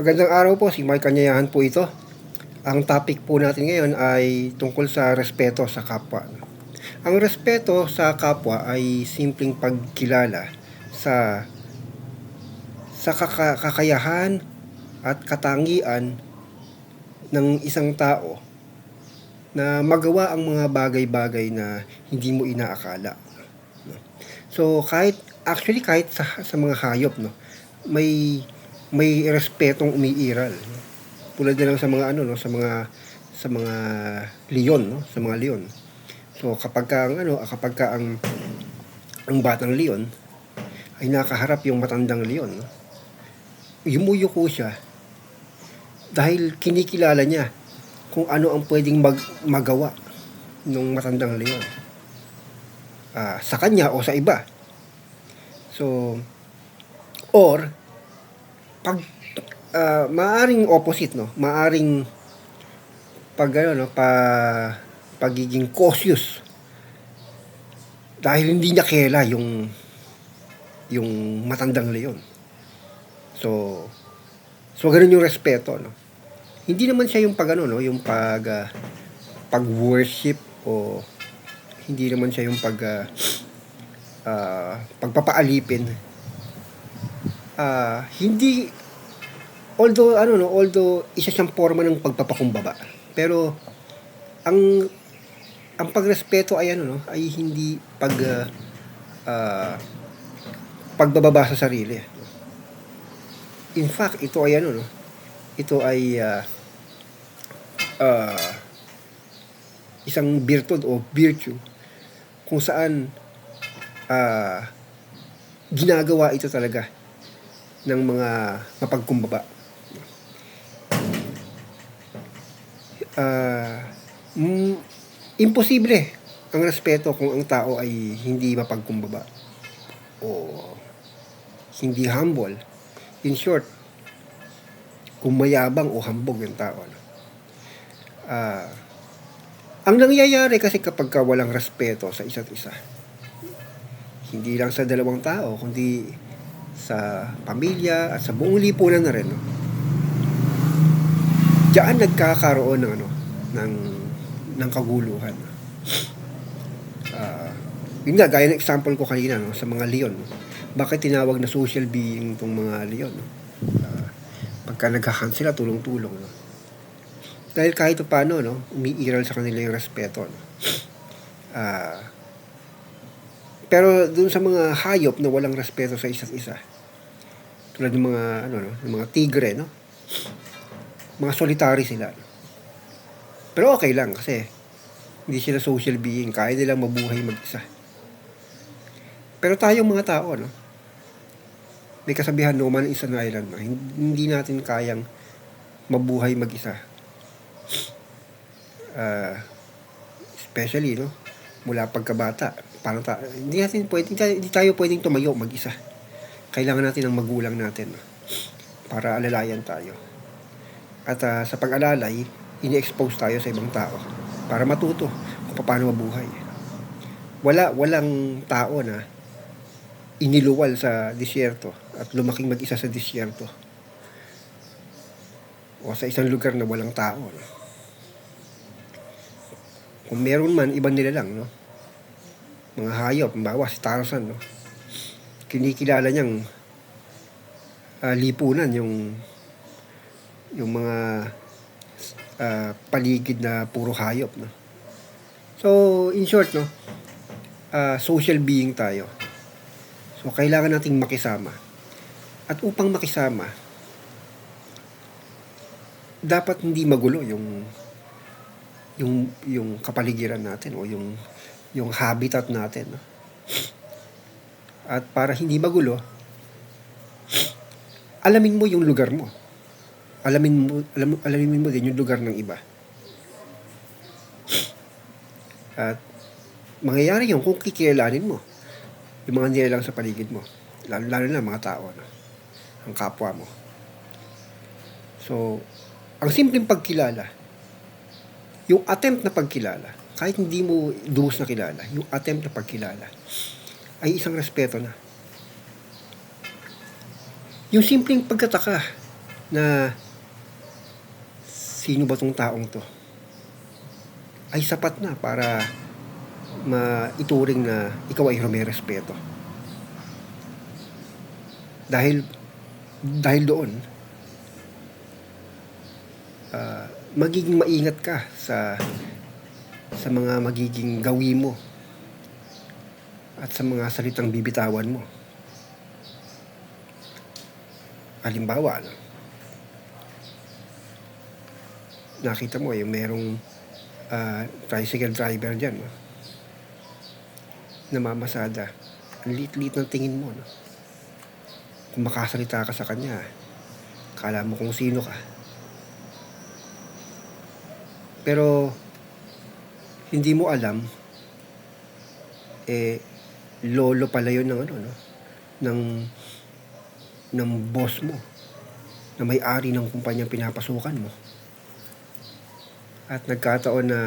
Magandang araw po, si Mike Kanyayahan po ito. Ang topic po natin ngayon ay tungkol sa respeto sa kapwa. Ang respeto sa kapwa ay simpleng pagkilala sa sa kaka- kakayahan at katangian ng isang tao na magawa ang mga bagay-bagay na hindi mo inaakala. So kahit actually kahit sa, sa mga hayop no, may may respetong umiiral. Tulad na lang sa mga ano no, sa mga sa mga leon no, sa mga leon. So kapag ka ang ano, kapag ka ang ang batang leon ay nakaharap yung matandang leon, no, yumuyuko siya dahil kinikilala niya kung ano ang pwedeng mag, magawa ng matandang leon. Ah, sa kanya o sa iba. So, or, pag, ah, maaring opposite, no? Maaring, pag, ano, no, pa, pagiging cautious. Dahil hindi niya kela yung, yung matandang leon. So, so ganun yung respeto, no? Hindi naman siya yung pag, ano, no, yung pag, ah, pag-worship o hindi naman siya yung pag ah, ah, pagpapaalipin. Ah, hindi although ano no, although isa siyang forma ng pagpapakumbaba. Pero ang ang pagrespeto ay ano no, ay hindi pag ah, ah, pagbababa sa sarili. In fact, ito ay ano no, ito ay ah, ah, isang virtud o virtue kung saan ah, ginagawa ito talaga ng mga mapagkumbaba. Ah, mm, imposible ang respeto kung ang tao ay hindi mapagkumbaba o hindi humble. In short, kung mayabang o hambog yung tao. Ah, ang nangyayari kasi kapag ka walang respeto sa isa't isa, hindi lang sa dalawang tao, kundi sa pamilya at sa buong lipunan na rin. No? Diyan nagkakaroon ng ano, ng ng kaguluhan. Ah, yun nga, gaya ng example ko kanina no, sa mga leon. No? Bakit tinawag na social being tong mga leon? No? Ah, pagka nagkakan sila, tulong-tulong. No? Dahil kahit pa paano, no, umiiral sa kanila yung respeto. No? Ah, pero dun sa mga hayop na walang respeto sa isa't isa, tulad ng mga ano no, ng mga tigre, no? Mga solitary sila. Pero okay lang kasi hindi sila social being, kaya nilang mabuhay mag-isa. Pero tayong mga tao, no? May kasabihan no man is an island? Hindi natin kayang mabuhay mag-isa. Ah, especially, no? Mula pagkabata, parang ta- hindi natin pwede, hindi tayo, pwedeng tumayo mag-isa. Kailangan natin ng magulang natin para alalayan tayo. At ah, sa pag-alalay, ini-expose tayo sa ibang tao para matuto kung paano mabuhay. Wala, walang tao na iniluwal sa disyerto at lumaking mag-isa sa disyerto o sa isang lugar na walang tao. No? Kung meron man, iba nila lang, no? Mga hayop, bawa si Tarzan, no? Kinikilala niyang ah, lipunan yung yung mga ah, paligid na puro hayop, no? So, in short, no? ah, social being tayo. So, kailangan nating makisama. At upang makisama, dapat hindi magulo yung yung yung kapaligiran natin o yung yung habitat natin. At para hindi magulo alamin mo yung lugar mo. Alamin mo alam, alamin mo din yung lugar ng iba. At mangyayari yun kung kikilalanin mo yung mga nilalang sa paligid mo. Lalo, lalo na mga tao no? ang kapwa mo. So ang simpleng pagkilala yung attempt na pagkilala, kahit hindi mo lubos na kilala, yung attempt na pagkilala, ay isang respeto na. Yung simpleng pagkataka na sino ba tong taong to ay sapat na para maituring na ikaw ay may respeto. Dahil dahil doon ah, magiging maingat ka sa sa mga magiging gawi mo at sa mga salitang bibitawan mo. Halimbawa, no? nakita mo yung merong ah, tricycle driver dyan, no? namamasada. Ang liit-liit ng tingin mo, no? Kung makasalita ka sa kanya, kala mo kung sino ka. Pero, hindi mo alam, eh, lolo pala yun ng ano, no? Ng, ng boss mo. Na may-ari ng kumpanyang pinapasukan mo. At nagkataon na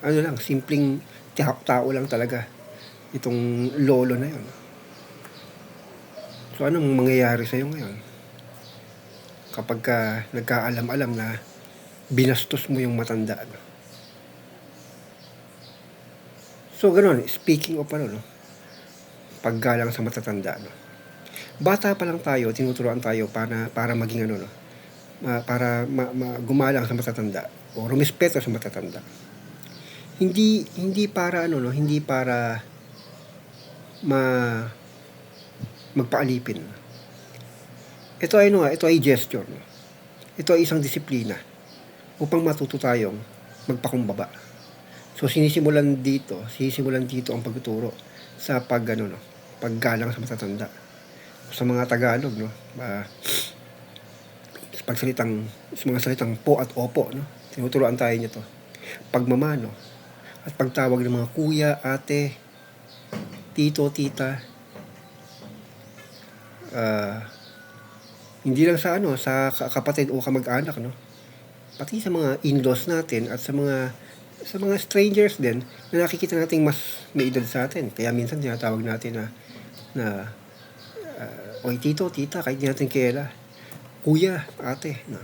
ano lang, simpleng tao, lang talaga itong lolo na yon. So anong mangyayari sa'yo ngayon? Kapag ka nagkaalam-alam na binastos mo yung matanda. No? So ganun, speaking of ano, no? paggalang sa matatanda. No? Bata pa lang tayo, tinuturuan tayo para, para maging ano, no? Ma- para ma, ma- gumalang sa matatanda o rumispeto sa matatanda hindi hindi para ano no, hindi para ma magpaalipin. Ito ay ano, nga, ito ay gesture. Ito ay isang disiplina upang matuto tayong magpakumbaba. So sinisimulan dito, sinisimulan dito ang pagtuturo sa pag ano no, paggalang sa matatanda. Sa mga Tagalog no, uh, sa pagsalitang sa mga salitang po at opo no, tinuturuan tayo nito. Pagmamano, at pagtawag ng mga kuya, ate, tito, tita. ah hindi lang sa ano, sa ka- kapatid o kamag-anak, no? Pati sa mga in-laws natin at sa mga sa mga strangers din na nakikita nating mas may edad sa atin. Kaya minsan tinatawag natin na na uh, oy tito, tita, kahit di natin kilala. Kuya, ate, no?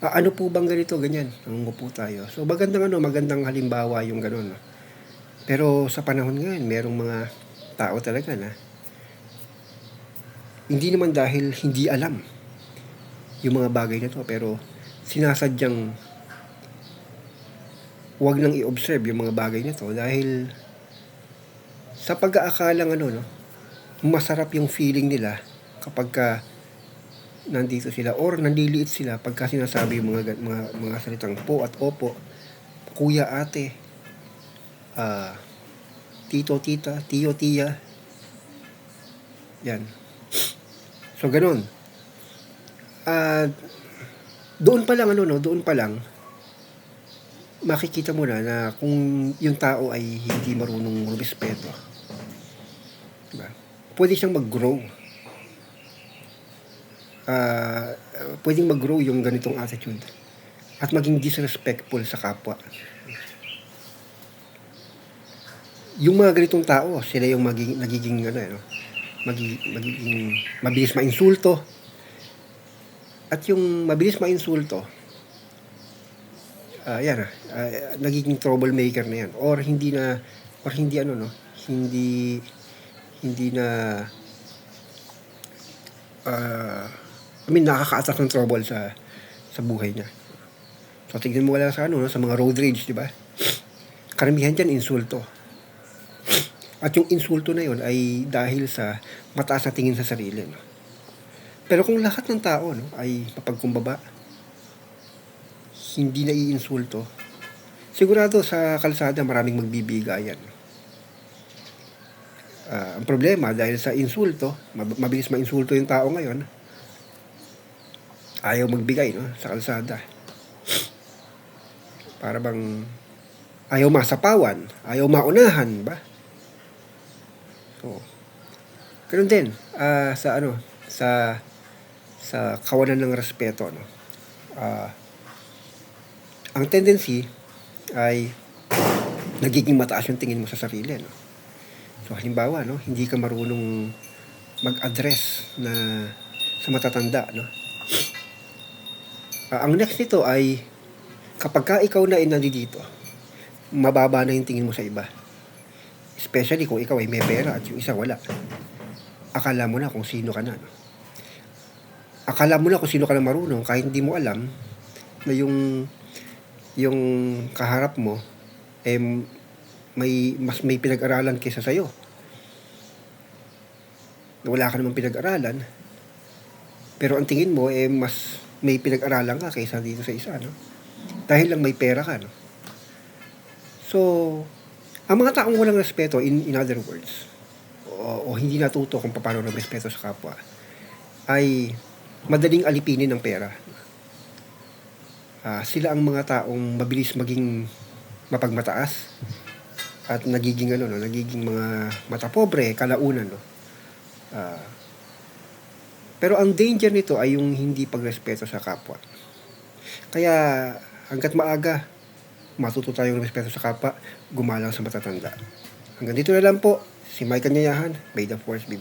Ah, ano po bang ganito, ganyan? Nangungupo tayo. So, magandang ano, magandang halimbawa yung ganun. No? Pero sa panahon ngayon, merong mga tao talaga na hindi naman dahil hindi alam yung mga bagay na to, pero sinasadyang huwag nang i-observe yung mga bagay na to dahil sa pag-aakalang ano, no, masarap yung feeling nila kapag ka nandito sila or nandiliit sila pagka sinasabi yung mga, mga, mga salitang po at opo, kuya, ate, ah, tito, tita, tiyo, tiya. Yan. So, ganun. Ah, doon pa lang, ano, no, doon pa lang, makikita mo na na kung yung tao ay hindi marunong rumispeto. Diba? Pwede siyang mag-grow ah pwedeng mag-grow yung ganitong attitude at maging disrespectful sa kapwa. Yung mga ganitong tao, sila yung magiging, nagiging ano, ano, magiging, magiging mabilis mainsulto. At yung mabilis mainsulto, ah yan ah, nagiging troublemaker na yan. Or hindi na, or hindi ano, no, hindi, hindi na, ah, I mean, nakaka-attract ng trouble sa sa buhay niya. So, tignan mo wala sa ano, no, sa mga road rage, di ba? Karamihan dyan, insulto. At yung insulto na yun ay dahil sa mataas na tingin sa sarili. No? Pero kung lahat ng tao no, ay mapagkumbaba, hindi na iinsulto, sigurado sa kalsada maraming magbibigayan. Ah, ang problema, dahil sa insulto, mab- mabilis ma-insulto yung tao ngayon, ayaw magbigay no, sa kalsada. Para bang ayaw masapawan, ayaw maunahan, ba? So, ganun din ah, sa ano, sa sa kawalan ng respeto, no. Ah, ang tendency ay nagiging mataas yung tingin mo sa sarili, no. So, halimbawa, no, hindi ka marunong mag-address na sa matatanda, no? Ah, ang next nito ay kapag ka ikaw na ay nandito, mababa na yung tingin mo sa iba. Especially kung ikaw ay may pera at yung isa wala. Akala mo na kung sino ka na. Akala mo na kung sino ka na marunong kahit hindi mo alam na yung yung kaharap mo eh may mas may pinag-aralan kaysa sa'yo. Wala ka namang pinag-aralan. Pero ang tingin mo eh mas may pinag-aralan ka kaysa dito sa isa, no? Dahil lang may pera ka, no? So, ang mga taong walang respeto, in, in other words, o, o hindi natuto kung paano respeto sa kapwa, ay madaling alipinin ng pera. Ah, sila ang mga taong mabilis maging mapagmataas at nagiging ano no, nagiging mga mata pobre kalaunan no. Ah, pero ang danger nito ay yung hindi pagrespeto sa kapwa. Kaya hanggat maaga matuto tayong respeto sa kapwa, gumalang sa matatanda. Hanggang dito na lang po, si Mike Kanyayahan, May the Force be.